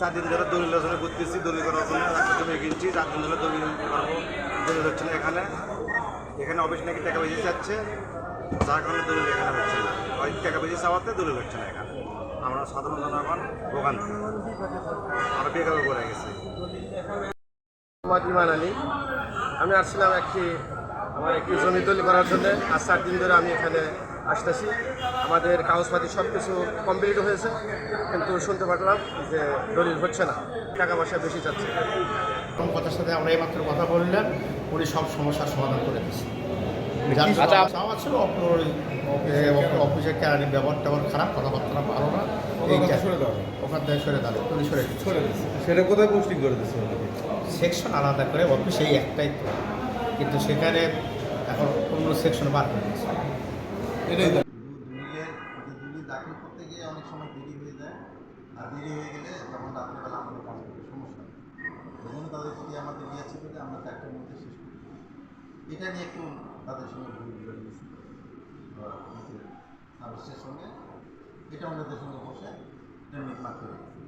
চার দিন ধরে দলিল রচনা করতেছি, দলিল করার জন্য রাস্তা জমি কিনছি চার দিন ধরে দলিল করব, দলিল হচ্ছে না এখানে। এখানে অফিস নাকি টাকা বেশি যাচ্ছে। যার কারণে দলিল এখানে হচ্ছে না। ওই টাকা বেশি চাওয়াতে দলিল হচ্ছে না এখানে। আমরা সাধারণ জনগণ ভোগান্তি। আমরা বেকার করে গেছি। ইমান আলী আমি আসছিলাম একটি আমার একটি জমি দলিল করার জন্য। আজ চার দিন ধরে আমি এখানে আসতেছি। আমাদের কাগজপাতি সব কিছু কমপ্লিট হয়েছে। কিন্তু শুনতে পারলাম যে দলিল হচ্ছে না। টাকা পয়সা বেশি যাচ্ছে। প্রথম কথার সাথে আমরা এইমাত্র কথা বললাম। উনি সব সমস্যার সমাধান করে দিচ্ছে আচ্ছা, অফিসের কেরানি ব্যবহার ট্যাবহার খারাপ কথাবার্তা ভালো না। এইটা সরে দাও। ওখান থেকে সরে দাঁড়ো উনি সরে সরে সেটা কোথায় পোস্টিং করে দিচ্ছে সেকশন আলাদা করে অফিস এই একটাই তো। কিন্তু সেখানে এখন অন্য সেকশন বার করে দিচ্ছে এটাই দাখিল করতে গিয়ে অনেক সময় দেরি হয়ে যায়। আর দেরি হয়ে গেলে তখন রাত্রেবেলা আমাদের কাজ করতে সমস্যা এই জন্য তাদের প্রতি আমাদের ছিল আমরা চারটার মধ্যে শেষ করি। এটা নিয়ে একটু তাদের সঙ্গে সার্ভিসের সঙ্গে এটা আমাদের সঙ্গে বসে করে দিই।